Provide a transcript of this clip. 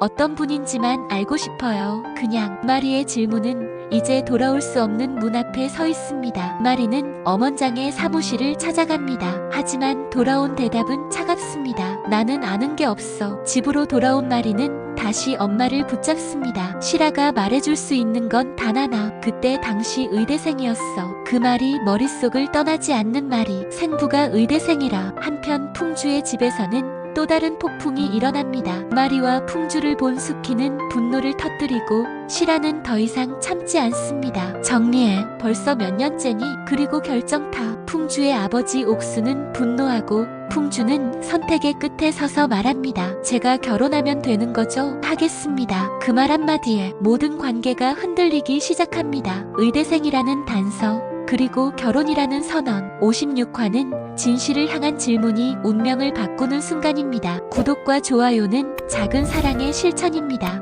어떤 분인지만 알고 싶어요. 그냥 마리의 질문은 이제 돌아올 수 없는 문 앞에 서 있습니다. 마리는 엄원장의 사무실을 찾아갑니다. 하지만 돌아온 대답은 차갑습니다. 나는 아는 게 없어. 집으로 돌아온 마리는 다시 엄마를 붙잡습니다. 시라가 말해줄 수 있는 건 단 하나. 그때 당시 의대생이었어. 그 말이 머릿속을 떠나지 않는 말이 생부가 의대생이라. 한편 풍주의 집에서는 또 다른 폭풍이 일어납니다. 마리와 풍주를 본 수키는 분노를 터뜨리고 시라는 더 이상 참지 않습니다. 정리해. 벌써 몇 년째니? 그리고 결정타. 풍주의 아버지 옥수는 분노하고 풍주는 선택의 끝에 서서 말합니다. 제가 결혼하면 되는 거죠? 하겠습니다. 그 말 한마디에 모든 관계가 흔들리기 시작합니다. 의대생이라는 단서, 그리고 결혼이라는 선언. 56화는 진실을 향한 질문이 운명을 바꾸는 순간입니다. 구독과 좋아요는 작은 사랑의 실천입니다.